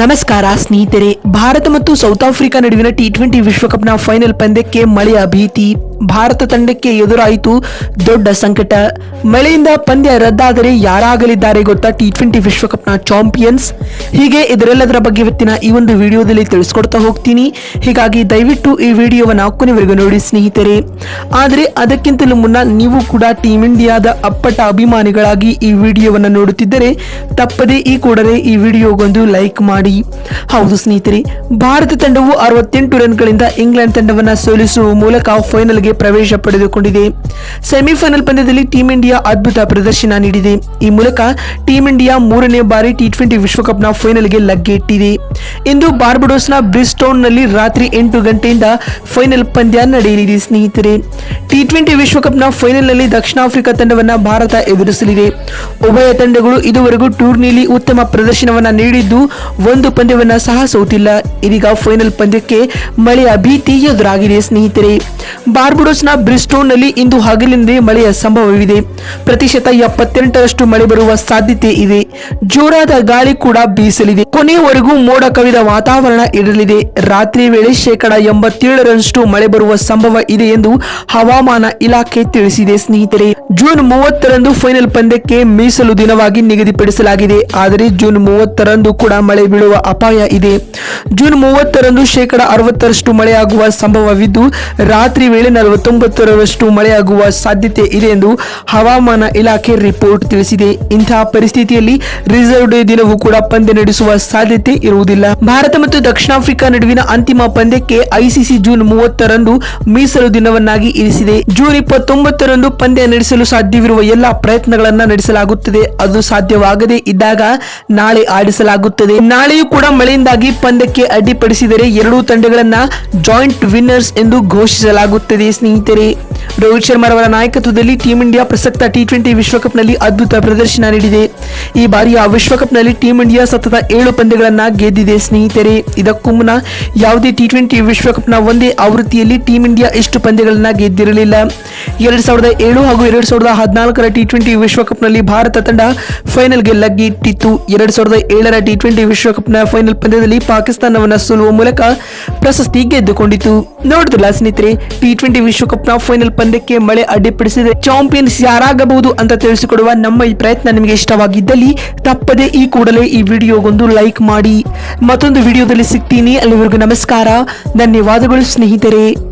ನಮಸ್ಕಾರ ಸ್ನೇಹಿತರೆ. ಭಾರತ ಮತ್ತು ಸೌತ್ ಆಫ್ರಿಕಾ ನಡುವಿನ ಟಿ ಟ್ವೆಂಟಿ ವಿಶ್ವಕಪ್ನ ಫೈನಲ್ ಪಂದ್ಯಕ್ಕೆ ಮಳೆಯ ಭೀತಿ. ಭಾರತ ತಂಡಕ್ಕೆ ಎದುರಾಯಿತು ದೊಡ್ಡ ಸಂಕಟ. ಮಳೆಯಿಂದ ಪಂದ್ಯ ರದ್ದಾದರೆ ಯಾರಾಗಲಿದ್ದಾರೆ ಗೊತ್ತಾ? ಟಿ ಟ್ವೆಂಟಿ ವಿಶ್ವಕಪ್ನ ಚಾಂಪಿಯನ್ಸ್. ಹೀಗೆ ಇದರೆಲ್ಲದರ ಬಗ್ಗೆ ಇವತ್ತಿನ ಈ ಒಂದು ವಿಡಿಯೋದಲ್ಲಿ ತಿಳಿಸ್ಕೊಡ್ತಾ ಹೋಗ್ತೀನಿ. ಹೀಗಾಗಿ ದಯವಿಟ್ಟು ಈ ವಿಡಿಯೋವನ್ನು ಕೊನೆವರೆಗೂ ನೋಡಿ ಸ್ನೇಹಿತರೆ. ಆದರೆ ಅದಕ್ಕಿಂತಲೂ ಮುನ್ನ ನೀವು ಕೂಡ ಟೀಮ್ ಇಂಡಿಯಾದ ಅಪ್ಪಟ ಅಭಿಮಾನಿಗಳಾಗಿ ಈ ವಿಡಿಯೋವನ್ನು ನೋಡುತ್ತಿದ್ದರೆ ತಪ್ಪದೇ ಈ ಕೂಡಲೇ ಈ ವಿಡಿಯೋಗೊಂದು ಲೈಕ್ ಮಾಡಿ. ಹೌದು ಸ್ನೇಹಿತರೆ, ಭಾರತ ತಂಡವು ಅರವತ್ತೆಂಟು ರನ್ಗಳಿಂದ ಇಂಗ್ಲೆಂಡ್ ತಂಡವನ್ನು ಸೋಲಿಸುವ ಮೂಲಕ ಫೈನಲ್ಗೆ ಪ್ರವೇಶ ಪಡೆದುಕೊಂಡಿದೆ. ಸೆಮಿಫೈನಲ್ ಪಂದ್ಯದಲ್ಲಿ ಟೀಂ ಇಂಡಿಯಾ ಅದ್ಭುತ ಪ್ರದರ್ಶನ ನೀಡಿದೆ. ಈ ಮೂಲಕ ಟೀಂ ಇಂಡಿಯಾ ಮೂರನೇ ಬಾರಿ ಟಿ ಟ್ವೆಂಟಿ ವಿಶ್ವಕಪ್ನ ಫೈನಲ್ಗೆ ಲಗ್ಗೆ ಇಟ್ಟಿದೆ ಇಂದು ಬಾರ್ಬಡೋಸ್ನ ಬ್ರಿಸ್ಟೋನ್ನಲ್ಲಿ ರಾತ್ರಿ ಎಂಟು ಗಂಟೆಯಿಂದ ಫೈನಲ್ ಪಂದ್ಯ ನಡೆಯಲಿದೆ, ಸ್ನೇಹಿತರೆ. ಟಿ ಟ್ವೆಂಟಿ ವಿಶ್ವಕಪ್ನ ಫೈನಲ್ನಲ್ಲಿ ದಕ್ಷಿಣ ಆಫ್ರಿಕಾ ತಂಡವನ್ನು ಭಾರತ ಎದುರಿಸಲಿದೆ. ಉಭಯ ತಂಡಗಳು ಇದುವರೆಗೂ ಟೂರ್ನಿಯಲ್ಲಿ ಉತ್ತಮ ಪ್ರದರ್ಶನವನ್ನ ನೀಡಿದ್ದು ಒಂದು ಪಂದ್ಯವನ್ನ ಸಹ ಸೋತಿಲ್ಲ. ಇದೀಗ ಫೈನಲ್ ಪಂದ್ಯಕ್ಕೆ ಮಳೆಯ ಭೀತಿ ಎದುರಾಗಿದೆ, ಸ್ನೇಹಿತರೆ. ಬಾರ್ಬಡೋಸ್ನ ಬ್ರಿಸ್ಟೋನ್ನಲ್ಲಿ ಇಂದು ಹಗಲಿಂದೇ ಮಳೆಯ ಸಂಭವವಿದೆ. ಪ್ರತಿಶತ ಎಪ್ಪತ್ತೆಂಟರಷ್ಟು ಮಳೆ ಬರುವ ಸಾಧ್ಯತೆ ಇದೆ. ಜೋರಾದ ಗಾಳಿ ಕೂಡ ಬೀಸಲಿದೆ. ಕೊನೆಯವರೆಗೂ ಮೋಡ ಕವಿದ ವಾತಾವರಣ ಇರಲಿದೆ. ರಾತ್ರಿ ವೇಳೆ ಶೇಕಡ ಎಂಬತ್ತೇಳರಷ್ಟು ಮಳೆ ಬರುವ ಸಂಭವ ಇದೆ ಎಂದು ಹವಾಮಾನ ಇಲಾಖೆ ತಿಳಿಸಿದೆ. ಸ್ನೇಹಿತರೆ, ಜೂನ್ ಮೂವತ್ತರಂದು ಫೈನಲ್ ಪಂದ್ಯಕ್ಕೆ ಮೀಸಲು ದಿನವಾಗಿ ನಿಗದಿಪಡಿಸಲಾಗಿದೆ. ಆದರೆ ಜೂನ್ ಮೂವತ್ತರಂದು ಕೂಡ ಮಳೆ ಬೀಳುವ ಅಪಾಯ ಇದೆ. ಜೂನ್ ಮೂವತ್ತರಂದು ಶೇಕಡ ಅರವತ್ತರಷ್ಟು ಮಳೆಯಾಗುವ ಸಂಭವವಿದ್ದು, ರಾತ್ರಿ ವೇಳೆ ನಲವತ್ತೊಂಬತ್ತರಷ್ಟು ಮಳೆಯಾಗುವ ಸಾಧ್ಯತೆ ಇದೆ ಎಂದು ಹವಾಮಾನ ಇಲಾಖೆ ರಿಪೋರ್ಟ್ ತಿಳಿಸಿದೆ. ಇಂತಹ ಪರಿಸ್ಥಿತಿಯಲ್ಲಿ ರಿಸರ್ವ್ ಡೇ ದಿನವೂ ಕೂಡ ಪಂದ್ಯ ನಡೆಸುವ ಸಾಧ್ಯತೆ ಇರುವುದಿಲ್ಲ. ಭಾರತ ಮತ್ತು ದಕ್ಷಿಣ ಆಫ್ರಿಕಾ ನಡುವಿನ ಅಂತಿಮ ಪಂದ್ಯಕ್ಕೆ ಐಸಿಸಿ ಜೂನ್ ಮೂವತ್ತರಂದು ಮೀಸಲು ದಿನವನ್ನಾಗಿ ಇರಿಸಿದೆ. ಜೂನ್ ಇಪ್ಪತ್ತೊಂಬತ್ತರಂದು ಪಂದ್ಯ ನಡೆಸಲು ಸಾಧ್ಯವಿರುವ ಎಲ್ಲ ಪ್ರಯತ್ನಗಳನ್ನ ನಡೆಸಲಾಗುತ್ತದೆ. ಅದು ಸಾಧ್ಯವಾಗದೇ ಇದ್ದಾಗ ನಾಳೆ ಆಡಿಸಲಾಗುತ್ತದೆ. ನಾಳೆಯೂ ಕೂಡ ಮಳೆಯಿಂದಾಗಿ ಪಂದ್ಯಕ್ಕೆ ಅಡ್ಡಿಪಡಿಸಿದರೆ ಎರಡೂ ತಂಡಗಳನ್ನ ಜಾಯಿಂಟ್ ವಿನ್ನರ್ಸ್ ಎಂದು ಘೋಷಿಸಲಾಗುತ್ತದೆ. ಸ್ನೇಹಿತರೆ. ರೋಹಿತ್ ಶರ್ಮಾರವರ ನಾಯಕತ್ವದಲ್ಲಿ ಟೀಂ ಇಂಡಿಯಾ ಪ್ರಸಕ್ತ ಟಿ ಟ್ವೆಂಟಿ ವಿಶ್ವಕಪ್ನಲ್ಲಿ ಅದ್ಭುತ ಪ್ರದರ್ಶನ ನೀಡಿದೆ. ಈ ಬಾರಿಯ ವಿಶ್ವಕಪ್ನಲ್ಲಿ ಟೀಂ ಇಂಡಿಯಾ ಸತತ ಏಳು ಪಂದ್ಯಗಳನ್ನು ಗೆದ್ದಿದೆ. ಸ್ನೇಹಿತರೆ, ಇದಕ್ಕೂ ಮುನ್ನ ಯಾವುದೇ ಟಿ ಟ್ವೆಂಟಿ ವಿಶ್ವಕಪ್ನ ಒಂದೇ ಆವೃತ್ತಿಯಲ್ಲಿ ಟೀಂ ಇಂಡಿಯಾ ಇಷ್ಟು ಪಂದ್ಯಗಳನ್ನು ಗೆದ್ದಿರಲಿಲ್ಲ. ಎರಡು ಸಾವಿರದ ಏಳು ಹಾಗೂ ಎರಡು ಸಾವಿರದ ಹದಿನಾಲ್ಕರ ಟಿ ಟ್ವೆಂಟಿ ವಿಶ್ವಕಪ್ನಲ್ಲಿ ಭಾರತ ತಂಡ ಫೈನಲ್ಗೆ ಲಗ್ಗಿಟ್ಟಿತ್ತು. ಎರಡು ಸಾವಿರದ ಏಳರ ಟಿ ಟ್ವೆಂಟಿ ವಿಶ್ವಕಪ್ನ ಫೈನಲ್ ಪಂದ್ಯದಲ್ಲಿ ಪಾಕಿಸ್ತಾನವನ್ನು ಸೋಲುವ ಮೂಲಕ ಪ್ರಶಸ್ತಿ ಗೆದ್ದುಕೊಂಡಿತು ನೋಡಿದ್ರಲ್ಲ ಸ್ನೇಹಿತರೆ ಟಿ ಟ್ವೆಂಟಿ ವಿಶ್ವಕಪ್ನ ಫೈನಲ್ ಪಂದ್ಯಕ್ಕೆ ಮಳೆ ಅಡ್ಡಿಪಡಿಸಿದೆ ಚಾಂಪಿಯನ್ಸ್ ಯಾರಾಗಬಹುದು ಅಂತ ತಿಳಿಸಿಕೊಡುವ ನಮ್ಮ ಈ ಪ್ರಯತ್ನ ನಿಮಗೆ ಇಷ್ಟವಾಗಿದ್ದಲ್ಲಿ ತಪ್ಪದೆ ಈ ಕೂಡಲೇ ಈ ವಿಡಿಯೋಗೊಂದು ಲೈಕ್ ಮಾಡಿ ಮತ್ತೊಂದು ವಿಡಿಯೋದಲ್ಲಿ ಸಿಗ್ತೀನಿ. ಅಲ್ಲಿವರೆಗೂ ನಮಸ್ಕಾರ. ಧನ್ಯವಾದಗಳು ಸ್ನೇಹಿತರೆ.